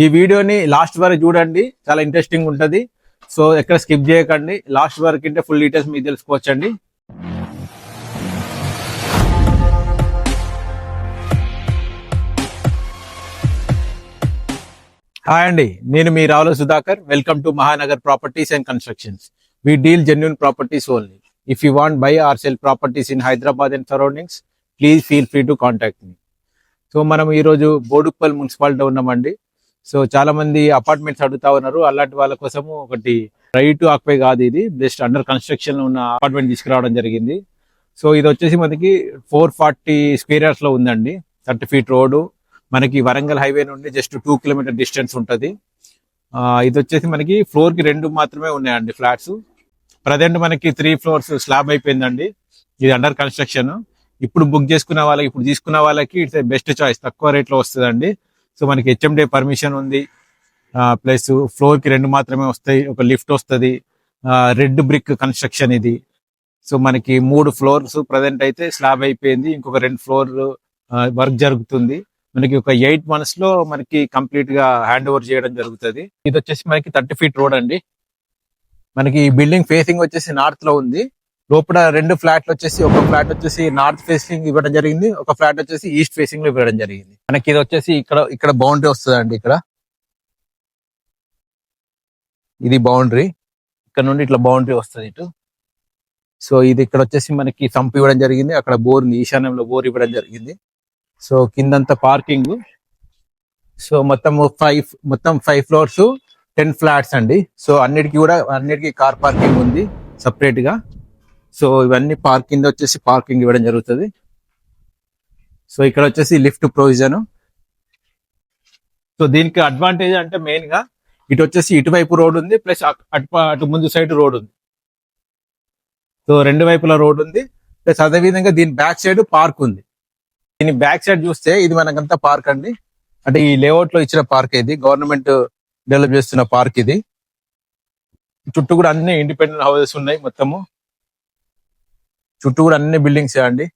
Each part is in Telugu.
ఈ వీడియోని లాస్ట్ వరకు చూడండి. చాలా ఇంట్రెస్టింగ్ ఉంటుంది. సో ఎక్కడ స్కిప్ చేయకండి. లాస్ట్ వరకు అంటే ఫుల్ డీటెయిల్స్ మీకు తెలుసుకోవచ్చండి. హాయ్ అండి. నేను మీ Ravula Sudhakar. Welcome to Mahanagar properties and constructions we deal genuine properties only if you want buy or sell properties in Hyderabad and surroundings please feel free to contact me so మనం ఈరోజు బోడుప్పల్ మున్సిపాలిటీ ఉన్నామండి. సో చాలా మంది అపార్ట్మెంట్స్ అడుగుతా ఉన్నారు. అలాంటి వాళ్ళ కోసము ఒకటి రైట్ ఆక్పై కాదు ఇది. జస్ట్ అండర్ కన్స్ట్రక్షన్ ఉన్న అపార్ట్మెంట్ తీసుకురావడం జరిగింది. సో ఇది వచ్చేసి మనకి ఫోర్ ఫార్టీ స్క్వేర్ యార్డ్స్లో ఉందండి. Thirty feet road. మనకి వరంగల్ హైవే నుండి జస్ట్ టూ కిలోమీటర్ డిస్టెన్స్ ఉంటుంది. ఇది వచ్చేసి మనకి ఫ్లోర్కి రెండు మాత్రమే ఉన్నాయండి ఫ్లాట్స్ ప్రజెంట్ మనకి త్రీ ఫ్లోర్స్ స్లాబ్ అయిపోయిందండి. ఇది అండర్ కన్స్ట్రక్షన్ ఇప్పుడు బుక్ చేసుకున్న వాళ్ళకి ఇప్పుడు తీసుకున్న వాళ్ళకి ఇట్స్ బెస్ట్ చాయిస్ తక్కువ రేట్లో వస్తుందండి. సో మనకి హెచ్ఎండే పర్మిషన్ ఉంది. ప్లస్ ఫ్లోర్కి రెండు మాత్రమే వస్తాయి. ఒక లిఫ్ట్ వస్తుంది. రెడ్ బ్రిక్ కన్స్ట్రక్షన్ ఇది. సో మనకి మూడు ఫ్లోర్స్ ప్రజెంట్ అయితే స్లాబ్ అయిపోయింది. ఇంకొక రెండు ఫ్లోర్ వర్క్ జరుగుతుంది. మనకి ఒక ఎయిట్ మంత్స్లో మనకి కంప్లీట్గా హ్యాండ్ ఓవర్ చేయడం జరుగుతుంది. ఇది వచ్చేసి మనకి థర్టీ ఫీట్ రోడ్ అండి. మనకి ఈ బిల్డింగ్ ఫేసింగ్ వచ్చేసి నార్త్లో ఉంది. లోపల రెండు ఫ్లాట్లు వచ్చేసి ఒక ఫ్లాట్ వచ్చేసి నార్త్ ఫేసింగ్ ఇవ్వడం జరిగింది ఒక ఫ్లాట్ వచ్చేసి ఈస్ట్ ఫేసింగ్లో ఇవ్వడం జరిగింది. మనకి ఇది వచ్చేసి ఇక్కడ ఇక్కడ బౌండరీ వస్తుంది ఇక్కడ. ఇది బౌండరీ ఇక్కడ నుండి ఇట్లా బౌండరీ వస్తుంది ఇటు. సో ఇది ఇక్కడ వచ్చేసి మనకి సంప్ ఇవ్వడం జరిగింది అక్కడ బోర్ ఈశాన్యంలో బోర్ ఇవ్వడం జరిగింది. సో కిందంతా పార్కింగ్ సో మొత్తం ఫైవ్ మొత్తం ఫైవ్ ఫ్లోర్స్ టెన్ ఫ్లాట్స్ అండి. సో అన్నిటికీ కూడా అన్నిటికీ కార్ పార్కింగ్ ఉంది సపరేట్గా. సో ఇవన్నీ పార్కింగ్ వచ్చేసి పార్కింగ్ ఇవ్వడం జరుగుతుంది. సో ఇక్కడ వచ్చేసి లిఫ్ట్ ప్రొవిజన్. సో దీనికి అడ్వాంటేజ్ అంటే మెయిన్గా ఇటు వచ్చేసి ఇటువైపు రోడ్ ఉంది ప్లస్ అటు అటు ముందు సైడ్ రోడ్ ఉంది. సో రెండు వైపుల రోడ్ ఉంది ప్లస్ అదే విధంగా దీని బ్యాక్ సైడ్ పార్క్ ఉంది. దీని బ్యాక్ సైడ్ చూస్తే ఇది మనకంతా పార్క్ అండి. అంటే ఈ లేఅవుట్లో ఇచ్చిన పార్క్ ఇది గవర్నమెంట్ డెవలప్ చేస్తున్న పార్క్ ఇది. చుట్టూ కూడా అన్ని ఇండిపెండెంట్ హౌసెస్ ఉన్నాయి మొత్తము. చుట్టూ కూడా అన్ని బిల్డింగ్స్ అండి.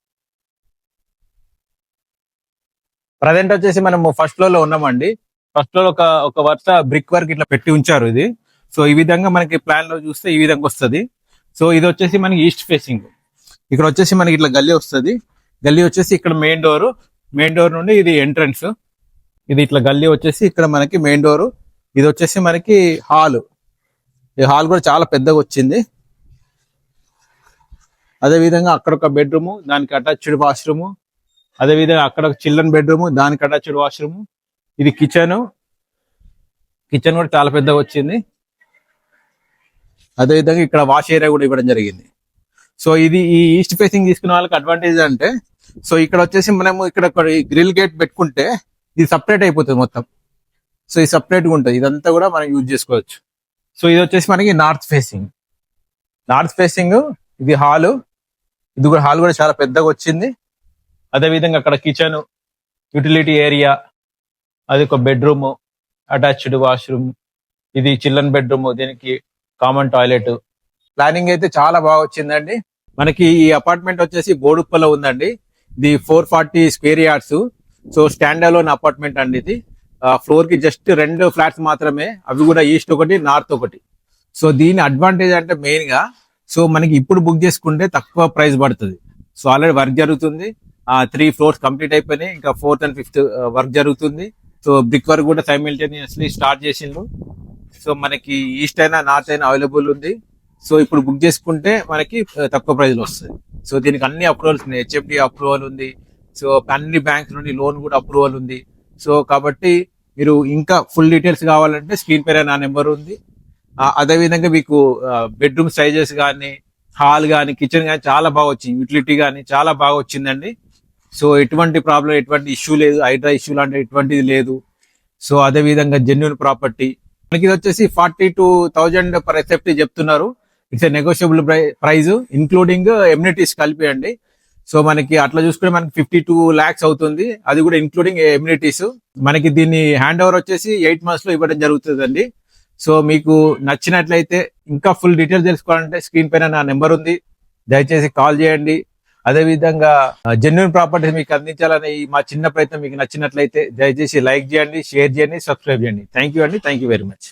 ప్రజెంట్ వచ్చేసి మనము ఫస్ట్ ఫ్లోర్లో ఉన్నామండి. ఫస్ట్ ఫ్లోర్ ఒక ఒక వరుస బ్రిక్ వర్క్ ఇట్లా పెట్టి ఉంచారు ఇది. సో ఈ విధంగా మనకి ప్లాన్లో చూస్తే ఈ విధంగా వస్తుంది. సో ఇది వచ్చేసి మనకి ఈస్ట్ ఫేసింగ్ ఇక్కడ వచ్చేసి మనకి ఇట్లా గల్లీ వస్తుంది. గల్లీ వచ్చేసి ఇక్కడ మెయిన్ డోర్ మెయిన్ డోర్ నుండి ఇది ఎంట్రన్స్ ఇది ఇట్లా గల్లీ వచ్చేసి ఇక్కడ మనకి మెయిన్ డోర్ ఇది వచ్చేసి మనకి హాల్ ఈ హాల్ కూడా చాలా పెద్దగా వచ్చింది. అదే విధంగా అక్కడ ఒక బెడ్రూమ్ దానికి అటాచ్డ్ వాష్రూమ్ అదే విధంగా అక్కడ ఒక చిల్డ్రన్ బెడ్రూమ్ దానికి అటాచ్డ్ వాష్రూమ్. ఇది కిచెన్. కిచెన్ కూడా చాలా పెద్దగా వచ్చింది. అదే విధంగా ఇక్కడ వాష్ ఏరియా కూడా ఇవ్వడం జరిగింది. సో ఇది ఈ ఈస్ట్ ఫేసింగ్ తీసుకున్న వాళ్ళకి అడ్వాంటేజ్ అంటే సో ఇక్కడ వచ్చేసి మనము ఇక్కడ గ్రిల్ గేట్ పెట్టుకుంటే ఇది సపరేట్ అయిపోతుంది మొత్తం. సో ఇది సపరేట్గా ఉంటుంది. ఇదంతా కూడా మనం యూజ్ చేసుకోవచ్చు. సో ఇది వచ్చేసి మనకి నార్త్ ఫేసింగ్. నార్త్ ఫేసింగ్ ఇది హాలు ఇది కూడా హాల్ కూడా చాలా పెద్దగా వచ్చింది. అదే విధంగా అక్కడ కిచెన్ యూటిలిటీ ఏరియా అది ఒక బెడ్రూమ్ అటాచ్డ్ వాష్రూమ్ ఇది చిల్డ్రన్ బెడ్రూమ్ దీనికి కామన్ టాయిలెట్ ప్లానింగ్ అయితే చాలా బాగా వచ్చిందండి. మనకి ఈ అపార్ట్మెంట్ వచ్చేసి బోడుప్పలో ఉందండి. ఇది four forty square yards so stand alone apartment అండి ఇది. ఫ్లోర్కి జస్ట్ రెండు ఫ్లాట్స్ మాత్రమే. అవి కూడా ఈస్ట్ ఒకటి నార్త్ ఒకటి. సో దీని అడ్వాంటేజ్ అంటే మెయిన్గా సో మనకి ఇప్పుడు బుక్ చేసుకుంటే తక్కువ ప్రైస్ పడుతుంది. సో ఆల్రెడీ వర్క్ జరుగుతుంది. ఆ త్రీ ఫ్లోర్స్ కంప్లీట్ అయిపోయినాయి. ఇంకా ఫోర్త్ అండ్ ఫిఫ్త్ వర్క్ జరుగుతుంది. సో బ్రిక్ వర్క్ కూడా సైమిల్టేనియస్లీ స్టార్ట్ చేసిండ్రు. సో మనకి ఈస్ట్ అయినా నార్త్ అయినా అవైలబుల్ ఉంది. సో ఇప్పుడు బుక్ చేసుకుంటే మనకి తక్కువ ప్రైజ్లో వస్తుంది. సో దీనికి అన్ని అప్రూవల్స్ ఉన్నాయి. హెచ్ఎఫ్డి అప్రూవల్ ఉంది. సో అన్ని బ్యాంక్స్ నుండి లోన్ కూడా అప్రూవల్ ఉంది. సో కాబట్టి మీరు ఇంకా ఫుల్ డీటెయిల్స్ కావాలంటే స్క్రీన్ పైన నా నెంబర్ ఉంది. అదేవిధంగా అదే విధంగా మీకు బెడ్రూమ్ సైజెస్ కానీ హాల్ కానీ కిచెన్ కానీ చాలా బాగా వచ్చింది. యూటిలిటీ కానీ చాలా బాగా వచ్చిందండి. సో ఎటువంటి ప్రాబ్లం ఎటువంటి ఇష్యూ లేదు. హైడ్రా ఇష్యూ లాంటి ఎటువంటిది లేదు. సో అదే విధంగా జెన్యున్ ప్రాపర్టీ మనకి ఇది వచ్చేసి forty two thousand per except చెప్తున్నారు. It's a negotiable price including amenities కలిపి అండి సో మనకి అట్లా చూసుకుంటే మనకి ఫిఫ్టీ టూ ల్యాక్స్ అవుతుంది. అది కూడా ఇన్క్లూడింగ్ ఎమ్యూనిటీస్ మనకి దీన్ని హ్యాండ్ ఓవర్ వచ్చేసి ఎయిట్ మంత్స్లో ఇవ్వడం జరుగుతుందండి. సో మీకు నచ్చినట్లయితే ఇంకా ఫుల్ డీటెయిల్స్ తెలుసుకోవాలంటే స్క్రీన్ పైన నా నెంబర్ ఉంది. దయచేసి కాల్ చేయండి. అదే విధంగా జెన్యున్ ప్రాపర్టీస్ మీకు అందించాలనే మా చిన్న ప్రయత్నం మీకు నచ్చినట్లయితే దయచేసి లైక్ చేయండి షేర్ చేయండి సబ్స్క్రైబ్ చేయండి. థ్యాంక్ యూ అండి. Thank you very much